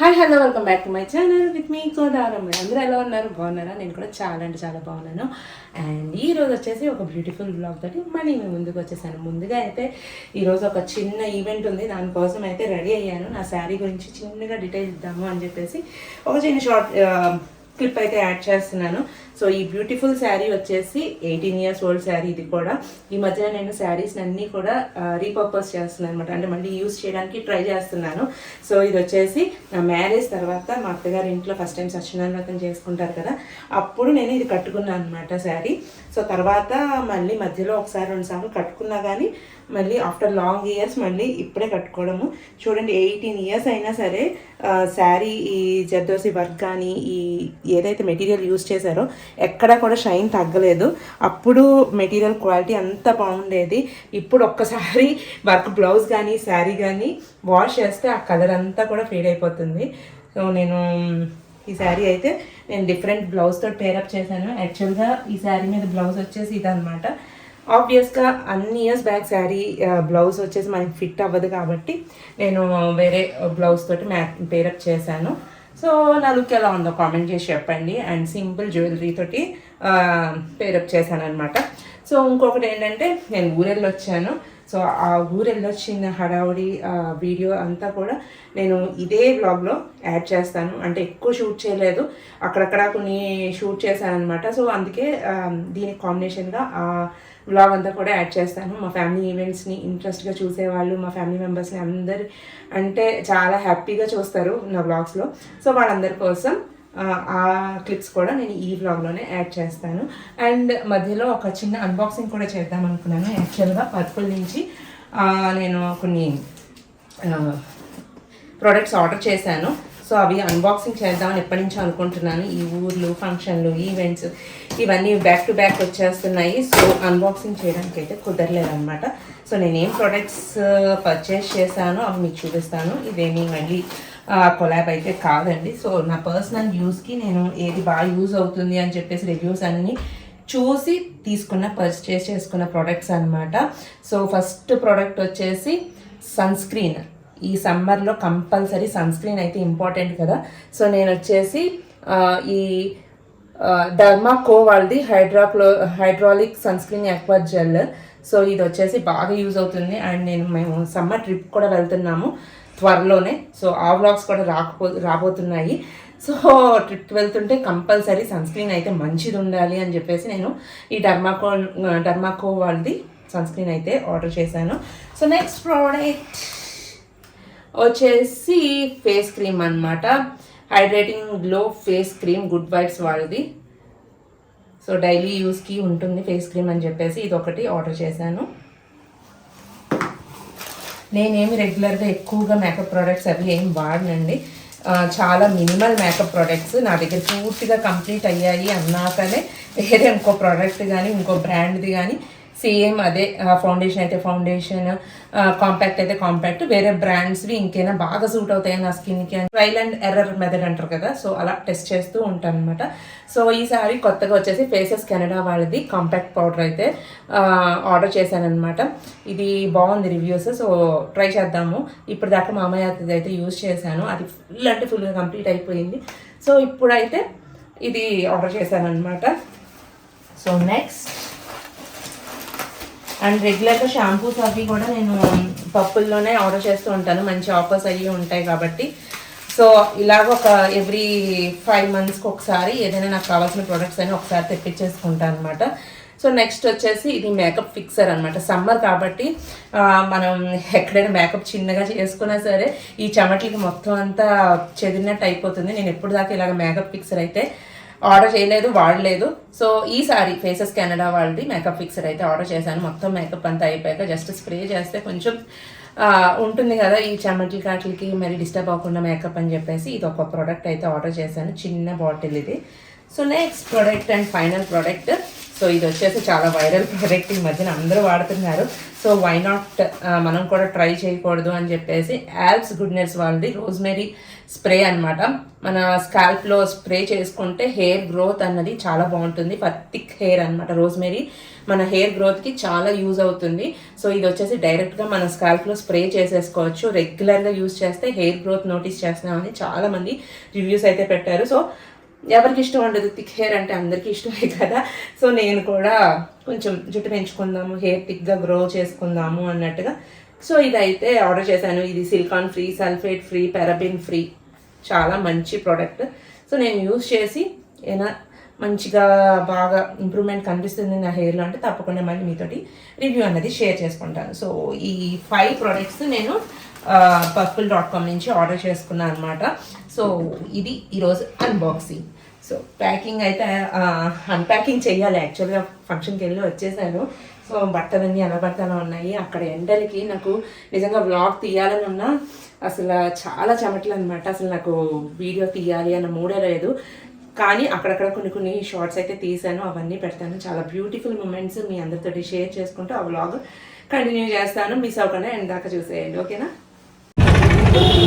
Hi hello welcome back to my channel with మీ గోదావరం అందరూ ఎలా ఉన్నారు? బాగున్నారా? నేను కూడా చాలా అంటే చాలా బాగున్నాను. అండ్ ఈ రోజు వచ్చేసి ఒక బ్యూటిఫుల్ బ్లాగ్ తోటి మళ్ళీ మేము ముందుకు వచ్చేసాను. ముందుగా అయితే ఈరోజు ఒక చిన్న ఈవెంట్ ఉంది. దానికోసం అయితే రెడీ అయ్యాను. నా శారీ గురించి చిన్నగా డీటెయిల్ ఇద్దాము అని చెప్పేసి ఒక చిన్న షార్ట్ క్లిప్ అయితే యాడ్ చేస్తున్నాను. సో ఈ బ్యూటిఫుల్ శారీ వచ్చేసి ఎయిటీన్ ఇయర్స్ ఓల్డ్ శారీ ఇది కూడా. ఈ మధ్యన నేను శారీస్ అన్నీ కూడా రీపర్పస్ చేస్తున్నాను అనమాట అంటే మళ్ళీ యూస్ చేయడానికి ట్రై చేస్తున్నాను. సో ఇది వచ్చేసి నా మ్యారేజ్ తర్వాత మా అత్తగారి ఇంట్లో ఫస్ట్ టైం సత్యనారాయణ చేసుకుంటారు కదా అప్పుడు నేను ఇది కట్టుకున్నాను అనమాట శారీ. సో తర్వాత మళ్ళీ మధ్యలో ఒకసారి రెండు సార్లు కట్టుకున్నా కానీ మళ్ళీ ఆఫ్టర్ లాంగ్ ఇయర్స్ మళ్ళీ ఇప్పుడే కట్టుకోవడము. చూడండి ఎయిటీన్ ఇయర్స్ అయినా సరే శారీ ఈ జర్దోసి వర్క్ కానీ ఈ ఏదైతే మెటీరియల్ యూస్ చేశారో ఎక్కడా కూడా షైన్ తగ్గలేదు. అప్పుడు మెటీరియల్ క్వాలిటీ అంత బాగుండేది. ఇప్పుడు ఒక్కసారి వర్క్ బ్లౌజ్ కానీ శారీ కానీ వాష్ చేస్తే ఆ కలర్ అంతా కూడా ఫేడ్ అయిపోతుంది. సో నేను ఈ శారీ అయితే నేను డిఫరెంట్ బ్లౌజ్తో పేరప్ చేశాను. యాక్చువల్గా ఈ శారీ మీద బ్లౌజ్ వచ్చేసి ఇదనమాట ఆబ్వియస్గా అన్ని ఇయర్స్ బ్యాక్ శారీ బ్లౌజ్ వచ్చేసి మనకి ఫిట్ అవ్వదు కాబట్టి నేను వేరే బ్లౌజ్ తోటి మ్యా పేరప్ చేశాను. సో నా లుక్ ఎలా ఉందో కామెంట్ చేసి చెప్పండి. అండ్ సింపుల్ జ్యువెలరీ తోటి పేరప్ చేశాను అనమాట సో ఇంకొకటి ఏంటంటే నేను ఊరెళ్ళి వచ్చాను సో ఆ ఊరెళ్ళి వచ్చిన హడావుడి వీడియో అంతా కూడా నేను ఇదే బ్లాగ్లో యాడ్ చేస్తాను. అంటే ఎక్కువ షూట్ చేయలేదు. అక్కడక్కడ కొన్ని షూట్ చేశానమాట సో అందుకే దీని దీనికి కాంబినేషన్గా ఆ వ్లాగ్ అంతా కూడా యాడ్ చేస్తాను. మా ఫ్యామిలీ ఈవెంట్స్ని ఇంట్రెస్ట్గా చూసేవాళ్ళు మా ఫ్యామిలీ మెంబర్స్ని అందరు అంటే చాలా హ్యాపీగా చూస్తారు నా వ్లాగ్స్లో సో వాళ్ళందరి కోసం ఆ, క్లిప్స్ కూడా నేను ఈ వ్లాగ్లోనే యాడ్ చేస్తాను. అండ్ మధ్యలో ఒక చిన్న అన్బాక్సింగ్ కూడా చేద్దాం అనుకున్నాను. యాక్చువల్గా పర్పుల్ నుంచి నేను కొన్ని ప్రోడక్ట్స్ ఆర్డర్ చేశాను. సో అవి అన్బాక్సింగ్ చేద్దామని ఎప్పటి నుంచో అనుకుంటున్నాను. ఈ ఊర్లు ఫంక్షన్లు ఈవెంట్స్ ఇవన్నీ బ్యాక్ టు బ్యాక్ వచ్చేస్తున్నాయి. సో అన్బాక్సింగ్ చేయడానికి అయితే కుదరలేదన్నమాట. సో నేనేం ప్రోడక్ట్స్ పర్చేస్ uh, చేశానో అవి మీకు చూపిస్తాను. ఇదేమీ మళ్ళీ కొలాబ్ అయితే కాదండి. సో నా పర్సనల్ యూస్కి నేను ఏది బాగా యూజ్ అవుతుంది అని చెప్పేసి రివ్యూస్ అన్నీ చూసి తీసుకున్న పర్చేస్ చేసుకున్న ప్రోడక్ట్స్ అన్నమాట. సో ఫస్ట్ ప్రోడక్ట్ వచ్చేసి సన్ స్క్రీన్ ఈ సమ్మర్లో కంపల్సరీ సన్ స్క్రీన్ అయితే ఇంపార్టెంట్ కదా. సో నేను వచ్చేసి ఈ డర్మాకో వాళ్ళది హైడ్రాక్లో hydraulic sunscreen aqua gel so ఇది వచ్చేసి బాగా యూజ్ అవుతుంది. అండ్ నేను మేము సమ్మర్ ట్రిప్ కూడా వెళ్తున్నాము. త్వరలోనే. సో ఆ వ్లాగ్స్ కూడా రాకపో రాబోతున్నాయి. సో ట్రిప్ వెళ్తుంటే కంపల్సరీ సన్ స్క్రీన్ అయితే మంచిది ఉండాలి అని చెప్పేసి నేను ఈ డర్మాకో డర్మాకో వాళ్ళది సన్ స్క్రీన్ అయితే ఆర్డర్ చేశాను. సో నెక్స్ట్ ప్రోడక్ట్ వచ్చేసి ఫేస్ క్రీమ్ అన్నమాట. Hydrating glow face cream good vibes వాళ్ళది. సో డైలీ యూస్కి ఉంటుంది ఫేస్ క్రీమ్ అని చెప్పేసి ఇది ఒకటి ఆర్డర్ చేశాను. నేనేమి రెగ్యులర్గా ఎక్కువగా మేకప్ ప్రోడక్ట్స్ అవి ఏం వాడనండి. చాలా మినిమల్ మేకప్ ప్రోడక్ట్స్ నా దగ్గర పూర్తిగా కంప్లీట్ అయ్యాయి అన్నాకనే వేరే ఇంకో ప్రోడక్ట్ కానీ ఇంకో బ్రాండ్ది కానీ సేమ్ అదే ఫౌండేషన్ అయితే ఫౌండేషన్ కాంపాక్ట్ అయితే కాంపాక్ట్ వేరే బ్రాండ్స్వి ఇంకైనా బాగా సూట్ అవుతాయి నా స్కిన్కి అని ట్రైల్ అండ్ ఎర్రర్ మెథడ్ అంటారు కదా సో అలా టెస్ట్ చేస్తూ ఉంటాను అనమాట సో ఈసారి కొత్తగా వచ్చేసి ఫేసెస్ కెనడా వాళ్ళది కాంపాక్ట్ పౌడర్ అయితే ఆర్డర్ చేశాను అనమాట ఇది బాగుంది రివ్యూస్ సో ట్రై చేద్దాము. ఇప్పుడు దాకా మా అయితే యూజ్ చేశాను. అది ఫుల్ అంటే ఫుల్గా కంప్లీట్ అయిపోయింది. సో ఇప్పుడైతే ఇది ఆర్డర్ చేశాను అనమాట సో నెక్స్ట్ అండ్ రెగ్యులర్గా షాంపూస్ అవి కూడా నేను పప్పుల్లోనే ఆర్డర్ చేస్తూ ఉంటాను. మంచి ఆఫర్స్ అవి ఉంటాయి కాబట్టి. సో ఇలాగ ఒక ఎవ్రీ ఫైవ్ మంత్స్కి ఒకసారి ఏదైనా నాకు కావాల్సిన ప్రోడక్ట్స్ అని ఒకసారి తెప్పించేసుకుంటాను అనమాట సో నెక్స్ట్ వచ్చేసి ఇది మేకప్ ఫిక్సర్ అనమాట సమ్మర్ కాబట్టి మనం ఎక్కడైనా మేకప్ చిన్నగా చేసుకున్నా సరే ఈ చెమటలకి మొత్తం అంతా చెదిరినట్టు అయిపోతుంది. నేను ఎప్పుడు దాకా ఇలాగ మేకప్ ఫిక్సర్ అయితే ఆర్డర్ చేయలేదు వాడలేదు. సో ఈసారి ఫేసెస్ కెనడా వాళ్ళది. మేకప్ ఫిక్సర్ అయితే ఆర్డర్ చేశాను. మొత్తం మేకప్ అంతా అయిపోయాక జస్ట్ స్ప్రే చేస్తే కొంచెం ఉంటుంది కదా ఈ చెమటలకి కాట్లకి మరి డిస్టర్బ్ అవ్వకుండా మేకప్ అని చెప్పేసి ఇది ఒక ప్రోడక్ట్ అయితే ఆర్డర్ చేశాను. చిన్న బాటిల్ ఇది. So next product and final product so ఇది వచ్చేసి చాలా వైరల్ ప్రోడక్ట్ ఈ మధ్యన అందరూ వాడుతున్నారు. సో వై నాట్ మనం కూడా ట్రై చేయకూడదు అని చెప్పేసి యాల్స్ గుడ్నెస్ వాళ్ళది. రోజ్మెరీ స్ప్రే అన్నమాట. మన స్కాల్ప్లో స్ప్రే చేసుకుంటే హెయిర్ గ్రోత్ అన్నది చాలా బాగుంటుంది. ఫర్ థిక్ హెయిర్ అనమాట రోజ్మెరీ. మన హెయిర్ గ్రోత్కి చాలా యూజ్ అవుతుంది. సో ఇది వచ్చేసి డైరెక్ట్గా మన స్కాల్ప్లో స్ప్రే చేసేసుకోవచ్చు. రెగ్యులర్గా యూజ్ చేస్తే హెయిర్ గ్రోత్ నోటీస్ చేస్తున్నామని చాలామంది రివ్యూస్ అయితే పెట్టారు. సో ఎవరికి ఇష్టం ఉండదు థిక్ హెయిర్ అంటే అందరికీ ఇష్టమే కదా. సో నేను కూడా కొంచెం జుట్టు పెంచుకుందాము హెయిర్ థిక్గా గ్రో చేసుకుందాము అన్నట్టుగా. సో ఇదైతే ఆర్డర్ చేశాను. ఇది silicone free sulphate free paraben free. చాలా మంచి ప్రోడక్ట్ సో నేను యూజ్ చేసి ఏదైనా మంచిగా బాగా ఇంప్రూవ్మెంట్ కనిపిస్తుంది నా హెయిర్లో అంటే తప్పకుండా మళ్ళీ మీతోటి రివ్యూ అనేది షేర్ చేసుకుంటాను. సో ఈ ఫైవ్ ప్రోడక్ట్స్ నేను పర్పుల్ డాట్ కామ్ నుంచి ఆర్డర్ చేసుకున్నాను అనమాట సో ఇది ఈరోజు అన్బాక్సింగ్ సో ప్యాకింగ్ అయితే అన్ప్యాకింగ్ చేయాలి యాక్చువల్గా ఫంక్షన్కి వెళ్ళి వచ్చేసాను. సో బట్టలన్నీ ఎలా అలా ఉన్నాయి. అక్కడ ఎండలకి నాకు నిజంగా వ్లాగ్ తీయాలని ఉన్నా అసలు చాలా చెమటలు అనమాట అసలు నాకు వీడియో తీయాలి అన్న మూడే లేదు. కానీ అక్కడక్కడ కొన్ని కొన్ని షార్ట్స్ అయితే తీసాను అవన్నీ పెడతాను. చాలా బ్యూటిఫుల్ మూమెంట్స్ మీ అందరితోటి షేర్ చేసుకుంటూ ఆ వ్లాగ్ కంటిన్యూ చేస్తాను. మిస్ అవ్వకుండా ఎండ్ దాకా చూసేయండి. ఓకేనా?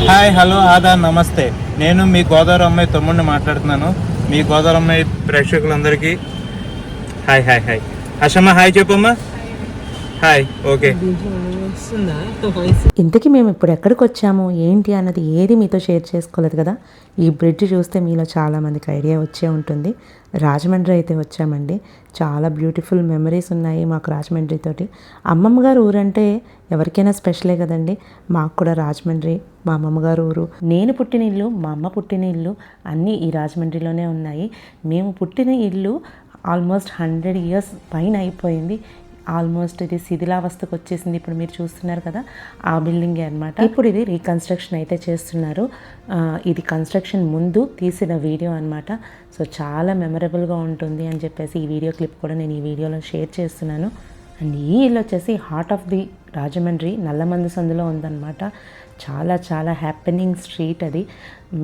హాయ్ హలో ఆదా నమస్తే. నేను మీ గోదావరి అమ్మాయి తమ్ముడిని మాట్లాడుతున్నాను. మీ గోదావరి అమ్మాయి ప్రేక్షకులందరికీ హాయ్ హాయ్ హాయ్. హషమ్మ హాయ్ చెప్పమ్మా. Hi okay. ఇంతకీ మేము ఇప్పుడు ఎక్కడికి వచ్చాము? ఏంటి అన్నది ఏది మీతో షేర్ చేసుకోలేదు కదా? ఈ బ్రిడ్జ్ చూస్తే మీలో చాలామందికి ఐడియా వచ్చే ఉంటుంది. రాజమండ్రి అయితే వచ్చామండి. చాలా బ్యూటిఫుల్ మెమరీస్ ఉన్నాయి మాకు రాజమండ్రి తోటి. అమ్మమ్మ గారు ఊరంటే ఎవరికైనా స్పెషలే కదండి. మాకు కూడా రాజమండ్రి మా అమ్మమ్మ గారు ఊరు. నేను పుట్టిన ఇల్లు మా అమ్మ పుట్టిన ఇల్లు అన్నీ ఈ రాజమండ్రిలోనే ఉన్నాయి. మేము పుట్టిన ఇల్లు ఆల్మోస్ట్ హండ్రెడ్ ఇయర్స్ పైన అయిపోయింది. ఆల్మోస్ట్ ఇది శిథిలావస్థకు వచ్చేసింది. ఇప్పుడు మీరు చూస్తున్నారు కదా ఆ బిల్డింగే అనమాట ఇప్పుడు ఇది రీకన్స్ట్రక్షన్ అయితే చేస్తున్నారు. ఇది కన్స్ట్రక్షన్ ముందు తీసిన వీడియో అనమాట సో చాలా మెమరబుల్గా ఉంటుంది అని చెప్పేసి ఈ వీడియో క్లిప్ కూడా నేను ఈ వీడియోలో షేర్ చేస్తున్నాను. అండ్ ఈ ఇల్లు వచ్చేసి heart of the Rajahmundry Nallamandi సందులో ఉందన్నమాట. చాలా చాలా హ్యాపెనింగ్ స్ట్రీట్ అది.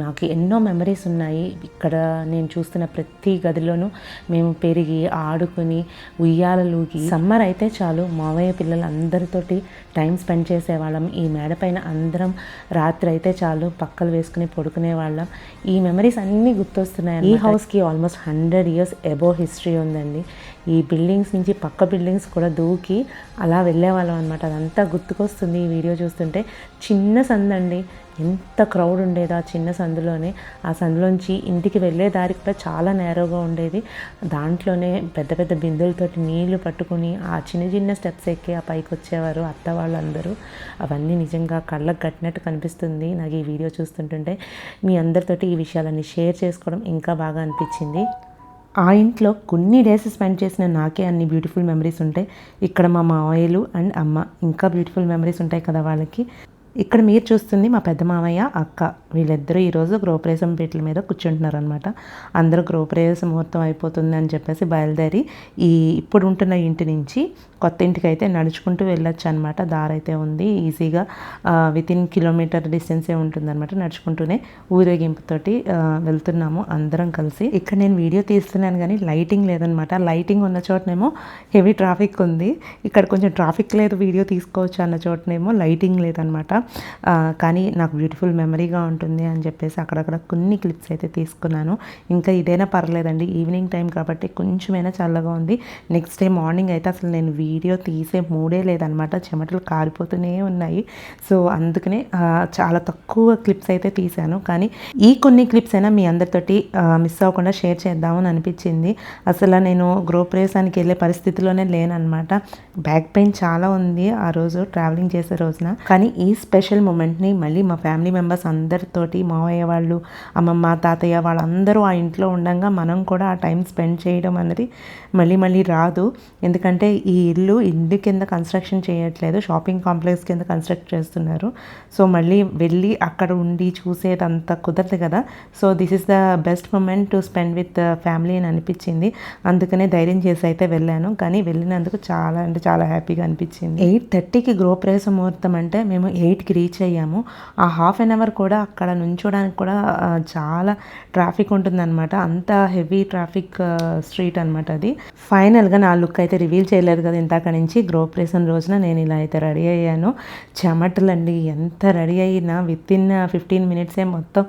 మాకు ఎన్నో మెమరీస్ ఉన్నాయి. ఇక్కడ నేను చూస్తున్న ప్రతి గదిలోనూ మేము పెరిగి ఆడుకుని ఉయ్యాలలోకి సమ్మర్ అయితే చాలు. మావయ్య పిల్లలు అందరితోటి టైం స్పెండ్ చేసేవాళ్ళం. ఈ మేడ పైన అందరం రాత్రి అయితే చాలు. పక్కలు వేసుకుని పడుకునే వాళ్ళం. ఈ మెమరీస్ అన్నీ గుర్తొస్తున్నాయి ఈ హౌస్కి almost hundred years above history ఉందండి. ఈ బిల్డింగ్స్ నుంచి పక్క బిల్డింగ్స్ కూడా దూకి అలా వెళ్ళేవాళ్ళం అనమాట అదంతా గుర్తుకొస్తుంది ఈ వీడియో చూస్తుంటే. చిన్న సందండి. ఎంత క్రౌడ్ ఉండేది ఆ చిన్న సందులోనే. ఆ సందులోంచి ఇంటికి వెళ్ళే దారి కూడా చాలా నేరోగా ఉండేది. దాంట్లోనే పెద్ద పెద్ద బిందులతోటి నీళ్ళు పట్టుకుని ఆ చిన్న చిన్న స్టెప్స్ ఎక్కి ఆ పైకి వచ్చేవారు అత్త వాళ్ళందరూ. అవన్నీ నిజంగా కళ్ళకు కట్టినట్టు కనిపిస్తుంది. నాకు ఈ వీడియో చూస్తుంటుంటే మీ అందరితోటి ఈ విషయాలన్నీ షేర్ చేసుకోవడం ఇంకా బాగా అనిపించింది. ఆ ఇంట్లో కొన్ని డేస్ స్పెండ్ చేసిన నాకే అన్ని బ్యూటిఫుల్ మెమరీస్ ఉంటాయి ఇక్కడ మా మావయ్యలు అండ్ అమ్మ ఇంకా బ్యూటిఫుల్ మెమరీస్ ఉంటాయి కదా వాళ్ళకి. ఇక్కడ మీరు చూస్తుంది మా పెద్ద మామయ్య అక్క వీళ్ళిద్దరూ ఈరోజు గృహప్రవేశం పీటల మీద కూర్చుంటున్నారు అనమాట అందరూ గృహప్రవేశ ముహూర్తం అయిపోతుంది అని చెప్పేసి బయలుదేరి ఈ ఇప్పుడు ఉంటున్న ఇంటి నుంచి కొత్త ఇంటికి అయితే నడుచుకుంటూ వెళ్ళొచ్చు అనమాట దారి అయితే ఉంది. ఈజీగా విత్ ఇన్ కిలోమీటర్ డిస్టెన్సే ఉంటుంది అనమాట నడుచుకుంటూనే ఊరేగింపుతోటి వెళ్తున్నాము అందరం కలిసి. ఇక్కడ నేను వీడియో తీస్తున్నాను కానీ లైటింగ్ లేదనమాట లైటింగ్ ఉన్న చోటనేమో హెవీ ట్రాఫిక్ ఉంది. ఇక్కడ కొంచెం ట్రాఫిక్ లేదు వీడియో తీసుకోవచ్చు అన్న చోటనేమో లైటింగ్ లేదనమాట కానీ నాకు బ్యూటిఫుల్ మెమరీగా ఉంటుంది అని చెప్పేసి అక్కడక్కడ కొన్ని క్లిప్స్ అయితే తీసుకున్నాను. ఇంకా ఇదైనా పర్లేదండి. ఈవినింగ్ టైం కాబట్టి కొంచెమైనా చల్లగా ఉంది. నెక్స్ట్ డే మార్నింగ్ అయితే అసలు నేను వీడియో తీసే మూడే లేదనమాట చెమటలు కారిపోతూనే ఉన్నాయి. సో అందుకనే చాలా తక్కువ క్లిప్స్ అయితే తీశాను కానీ ఈ కొన్ని క్లిప్స్ అయినా మీ అందరితోటి మిస్ అవ్వకుండా షేర్ చేద్దామని అనిపించింది. అసలు నేను గృహప్రవేశానికి వెళ్ళే పరిస్థితిలోనే లేనన్నమాట. బ్యాక్ పెయిన్ చాలా ఉంది ఆ రోజు ట్రావెలింగ్ చేసే రోజున. కానీ ఈ స్పెషల్ మూమెంట్ని మళ్ళీ మా ఫ్యామిలీ మెంబర్స్ అందరితోటి మావయ్య వాళ్ళు అమ్మమ్మ తాతయ్య వాళ్ళందరూ ఆ ఇంట్లో ఉండగా మనం కూడా ఆ టైం స్పెండ్ చేయడం అన్నది మళ్ళీ మళ్ళీ రాదు. ఎందుకంటే ఈ ఇల్లు ఇల్లు కింద కన్స్ట్రక్షన్ చేయట్లేదు షాపింగ్ కాంప్లెక్స్ కింద కన్స్ట్రక్ట్ చేస్తున్నారు. సో మళ్ళీ వెళ్ళి అక్కడ ఉండి చూసేదంత కుదరదు కదా. So this is the best moment to spend with family అని అనిపించింది. అందుకనే ధైర్యం చేసి అయితే వెళ్ళాను. కానీ వెళ్ళినందుకు చాలా అంటే చాలా హ్యాపీగా అనిపించింది. ఎయిట్ థర్టీకి గృహప్రవేశ ముహూర్తం అంటే మేము ఎయిట్ ఎయిట్కి రీచ్ అయ్యాము. ఆ హాఫ్ అన్ అవర్ కూడా అక్కడ నుంచోడానికి కూడా చాలా ట్రాఫిక్ ఉంటుందన్నమాట. అంత హెవీ ట్రాఫిక్ స్ట్రీట్ అనమాట అది. ఫైనల్గా నా లుక్ అయితే రివీల్ చేయలేదు కదా ఇంతక నుంచి గ్రోప్రేషన్ రోజున నేను ఇలా అయితే రెడీ అయ్యాను. చెమటలండి ఎంత రెడీ అయినా విత్ ఇన్ ఫిఫ్టీన్ మినిట్సే మొత్తం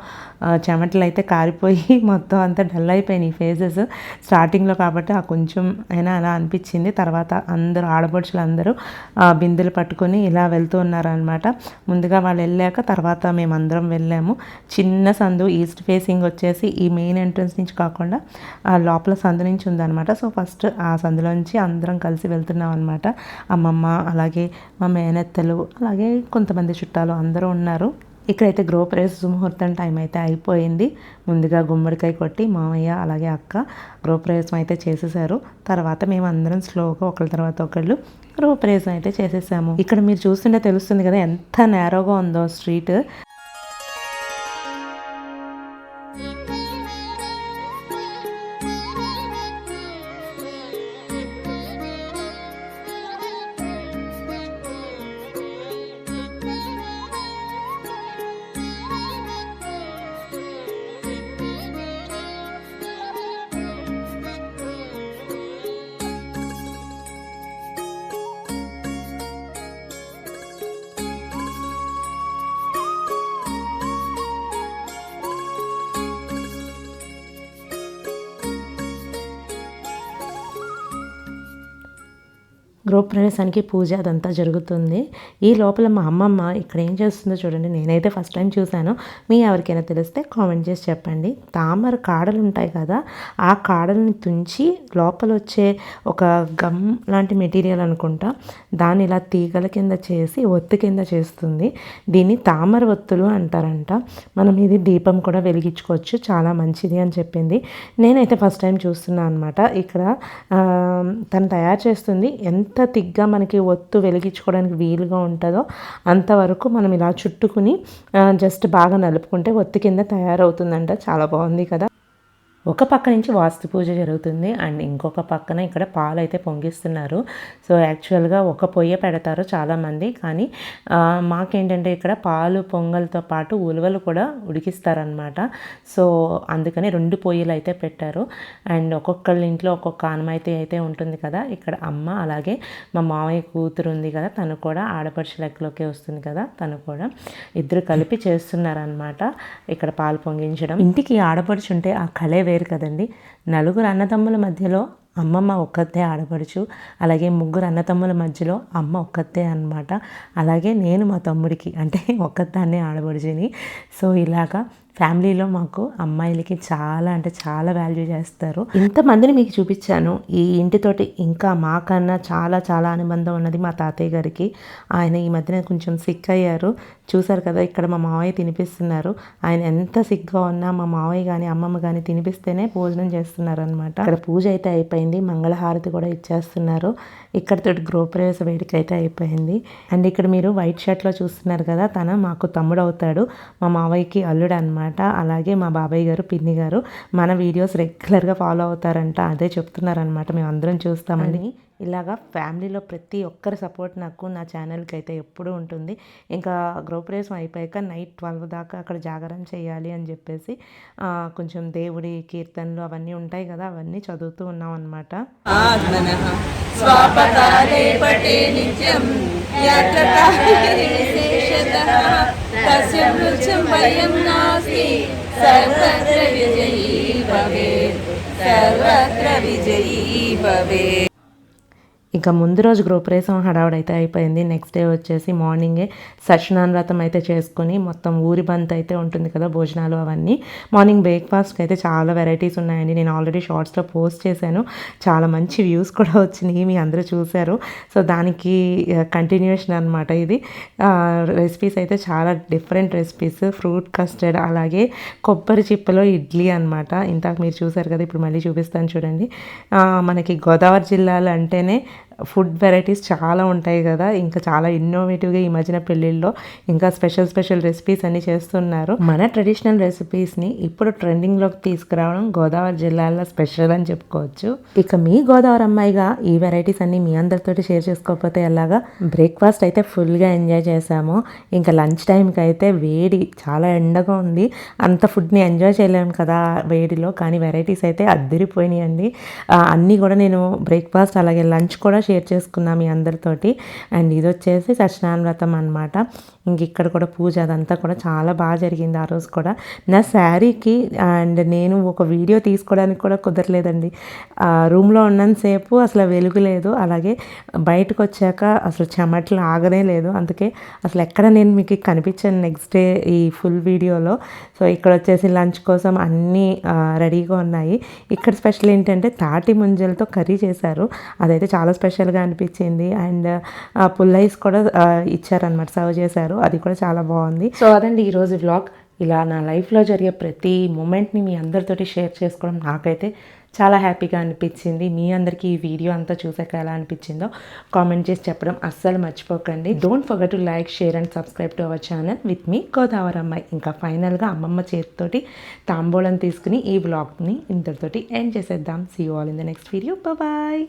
చెమటలు అయితే కారిపోయి మొత్తం అంతా డల్ అయిపోయినాయి ఫేసెస్. స్టార్టింగ్లో కాబట్టి ఆ కొంచెం అయినా అలా అనిపించింది. తర్వాత అందరూ ఆడపడుచులు అందరూ ఆ, బిందెలు పట్టుకొని ఇలా వెళ్తూ ఉన్నారనమాట ముందుగా వాళ్ళు వెళ్ళాక తర్వాత మేమందరం వెళ్ళాము. చిన్న సందు ఈస్ట్ ఫేసింగ్ వచ్చేసి ఈ మెయిన్ ఎంట్రన్స్ నుంచి కాకుండా ఆ లోపల సందు నుంచి ఉందన్నమాట. సో ఫస్ట్ ఆ సందులోంచి అందరం కలిసి వెళ్తున్నాం అనమాట అమ్మమ్మ అలాగే మా మేనత్తలు అలాగే కొంతమంది చుట్టాలు అందరూ ఉన్నారు. ఇక్కడైతే గృహప్రవేశ ముహూర్తం టైం అయితే అయిపోయింది. ముందుగా గుమ్మడికాయ కొట్టి మామయ్య అలాగే అక్క గృహప్రవేశం అయితే చేసేసారు. తర్వాత మేము అందరం స్లోగా ఒకళ్ళ తర్వాత ఒకళ్ళు గృహప్రవేశం అయితే చేసేసాము. ఇక్కడ మీరు చూస్తుంటే తెలుస్తుంది కదా ఎంత నేరోగా ఉందో స్ట్రీట్ గృహప్రవేశానికి పూజ అదంతా జరుగుతుంది. ఈ లోపల మా అమ్మమ్మ ఇక్కడ ఏం చేస్తుందో చూడండి నేనైతే ఫస్ట్ టైం చూశాను. మీ ఎవరికైనా తెలిస్తే కామెంట్ చేసి చెప్పండి. తామర కాడలు ఉంటాయి కదా ఆ కాడల్ని తుంచి లోపల వచ్చే ఒక గమ్ లాంటి మెటీరియల్ అనుకుంటా దాన్ని ఇలా తీగల కింద చేసి ఒత్తు కింద చేస్తుంది. దీన్ని తామర ఒత్తులు అంటారంట. మనం ఇది దీపం కూడా వెలిగించుకోవచ్చు చాలా మంచిది అని చెప్పింది. నేనైతే ఫస్ట్ టైం చూస్తున్నాను అనమాట ఇక్కడ తను తయారు చేస్తుంది ఎంత తిగ్గా మనకి ఒత్తు వెలిగించుకోవడానికి వీలుగా ఉంటుందో అంతవరకు మనం ఇలా చుట్టుకుని జస్ట్ బాగా నలుపుకుంటే ఒత్తి కింద తయారవుతుందంట. చాలా బాగుంది కదా. ఒక పక్క నుంచి వాస్తు పూజ జరుగుతుంది అండ్ ఇంకొక పక్కన ఇక్కడ పాలు అయితే పొంగిస్తున్నారు. సో యాక్చువల్గా ఒక పొయ్య పెడతారు చాలామంది. కానీ మాకేంటంటే ఇక్కడ పాలు పొంగల్తో పాటు ఉలవలు కూడా ఉడికిస్తారనమాట సో అందుకని రెండు పొయ్యిలు అయితే పెట్టారు. అండ్ ఒక్కొక్కళ్ళ ఇంట్లో ఒక్కొక్క ఆనమాయితీ అయితే ఉంటుంది కదా. ఇక్కడ అమ్మ అలాగే మా మామయ్య కూతురు ఉంది కదా. తను కూడా ఆడపడుచు లెక్కలోకి వస్తుంది కదా. తను కూడా ఇద్దరు కలిపి చేస్తున్నారనమాట ఇక్కడ పాలు పొంగించడం. ఇంటికి ఆడపడుచు ఉంటే ఆ కళే వేరు. కదండి. నలుగురు అన్నదమ్ముల మధ్యలో అమ్మమ్మ ఒక్కతే ఆడపడుచు అలాగే ముగ్గురు అన్నతమ్ముల మధ్యలో అమ్మ ఒక్కతే అన్నమాట. అలాగే నేను మా తమ్ముడికి అంటే ఒక్కదాన్నే ఆడపడుచుని. సో ఇలాగా ఫ్యామిలీలో మాకు అమ్మాయిలకి చాలా అంటే చాలా వాల్యూ చేస్తారు. ఇంతమందిని మీకు చూపించాను. ఈ ఇంటితోటి ఇంకా మాకన్నా చాలా చాలా అనుబంధం ఉన్నది మా తాతయ్య గారికి. ఆయన ఈ మధ్యన కొంచెం సిక్ అయ్యారు. చూసారు కదా ఇక్కడ మా మావయ్య తినిపిస్తున్నారు. ఆయన ఎంత సిగ్గా ఉన్నా మా మావయ్య కానీ అమ్మమ్మ కానీ తినిపిస్తేనే భోజనం చేస్తున్నారు అనమాట ఇక్కడ పూజ అయితే అయిపోయింది. మంగళహారతి కూడా ఇచ్చేస్తున్నారు. ఇక్కడతో గృహప్రవేశ వేడుక అయితే అయిపోయింది. అండ్ ఇక్కడ మీరు వైట్ షర్ట్లో చూస్తున్నారు కదా తన మాకు తమ్ముడు అవుతాడు మా మావయ్యకి అల్లుడు అనమాట అలాగే మా బాబాయ్ గారు పిన్ని గారు మన వీడియోస్ రెగ్యులర్గా ఫాలో అవుతారంట. అదే చెప్తున్నారనమాట మేము అందరం చూస్తామని ఇలాగా ఫ్యామిలీలో ప్రతి ఒక్కరి సపోర్ట్ నాకు నా ఛానల్కి అయితే ఎప్పుడూ ఉంటుంది. ఇంకా గృహప్రవేశం అయిపోయాక నైట్ ట్వెల్వ్ దాకా అక్కడ జాగరణ చేయాలి అని చెప్పేసి ఆ, కొంచెం దేవుడి కీర్తనలు అవన్నీ ఉంటాయి కదా అవన్నీ చదువుతూ ఉన్నాం అనమాట स्वापकाले पटे नित्यं यथा तस्य वृक्षं वयं नास्ति सर्वत्र विजयी भवेत् सर्वत्र विजयी भवेत्। ఇంకా ముందు రోజు గృహప్రవేశం హడావుడైతే అయిపోయింది. నెక్స్ట్ డే వచ్చేసి మార్నింగే సత్యనారాయణ వ్రతం అయితే చేసుకొని మొత్తం ఊరి బంత్ అయితే ఉంటుంది కదా భోజనాలు అవన్నీ. మార్నింగ్ బ్రేక్ఫాస్ట్కి అయితే చాలా వెరైటీస్ ఉన్నాయండి. నేను ఆల్రెడీ షార్ట్స్లో పోస్ట్ చేశాను. చాలా మంచి వ్యూస్ కూడా వచ్చినాయి మీ అందరూ చూశారు. సో దానికి కంటిన్యూషన్ అనమాట ఇది. రెసిపీస్ అయితే చాలా డిఫరెంట్ రెసిపీస్ ఫ్రూట్ కస్టర్డ్ అలాగే కొబ్బరి చిప్పలో ఇడ్లీ అనమాట ఇంతకు మీరు చూశారు కదా ఇప్పుడు మళ్ళీ చూపిస్తాను చూడండి. మనకి గోదావరి జిల్లాలో అంటేనే ఫుడ్ వెరైటీస్ చాలా ఉంటాయి కదా. ఇంకా చాలా ఇన్నోవేటివ్గా ఈ మధ్యన పెళ్ళిళ్ళలో ఇంకా స్పెషల్ స్పెషల్ రెసిపీస్ అన్ని చేస్తున్నారు. మన ట్రెడిషనల్ రెసిపీస్ని ఇప్పుడు ట్రెండింగ్లోకి తీసుకురావడం గోదావరి జిల్లాలో స్పెషల్ అని చెప్పుకోవచ్చు. ఇక మీ గోదావరి అమ్మాయిగా ఈ వెరైటీస్ అన్ని మీ అందరితోటి షేర్ చేసుకోకపోతే ఎలాగా? బ్రేక్ఫాస్ట్ అయితే ఫుల్గా ఎంజాయ్ చేసాము ఇంకా లంచ్ టైంకి అయితే వేడి చాలా ఎండగా ఉంది. అంత ఫుడ్ని ఎంజాయ్ చేయలేము కదా వేడిలో. కానీ వెరైటీస్ అయితే అద్దరిపోయినాయండి. అన్నీ కూడా నేను బ్రేక్ఫాస్ట్ అలాగే లంచ్ కూడా షేర్ చేసుకున్నా మీ అందరితోటి. అండ్ ఇది వచ్చేసి సత్యనారాయణ వ్రతం అనమాట ఇంక ఇక్కడ కూడా పూజ అదంతా కూడా చాలా బాగా జరిగింది ఆ రోజు కూడా. నా శారీకి అండ్ నేను ఒక వీడియో తీసుకోవడానికి కూడా కుదరలేదండి. రూమ్లో ఉన్నంతసేపు అసలు వెలుగు లేదు. అలాగే బయటకు వచ్చాక అసలు చెమట్లు ఆగనే లేదు. అందుకే అసలు ఎక్కడ నేను మీకు కనిపించాను నెక్స్ట్ డే ఈ ఫుల్ వీడియోలో. సో ఇక్కడ వచ్చేసి లంచ్ కోసం అన్నీ రెడీగా ఉన్నాయి. ఇక్కడ స్పెషల్ ఏంటంటే తాటి ముంజలతో కర్రీ చేశారు. అదైతే చాలా స్పెషల్ స్పెషల్గా అనిపించింది. అండ్ పుల్లైస్ కూడా ఇచ్చారనమాట సర్వ్ చేశారు. అది కూడా చాలా బాగుంది. సో అదండి ఈరోజు వ్లాగ్ ఇలా నా లైఫ్లో జరిగే ప్రతి మూమెంట్ని మీ అందరితోటి షేర్ చేసుకోవడం నాకైతే చాలా హ్యాపీగా అనిపించింది. మీ అందరికీ ఈ వీడియో అంతా చూసాక ఎలా అనిపించిందో కామెంట్ చేసి చెప్పడం అస్సలు మర్చిపోకండి. Don't forget to like share and subscribe to our channel with మీ గోదావరి అమ్మాయి. ఇంకా ఫైనల్గా అమ్మమ్మ చేతితోటి తాంబూలం తీసుకుని ఈ వ్లాగ్ని ఇంతటితోటి ఎండ్ చేసేద్దాం. See all in the next video bye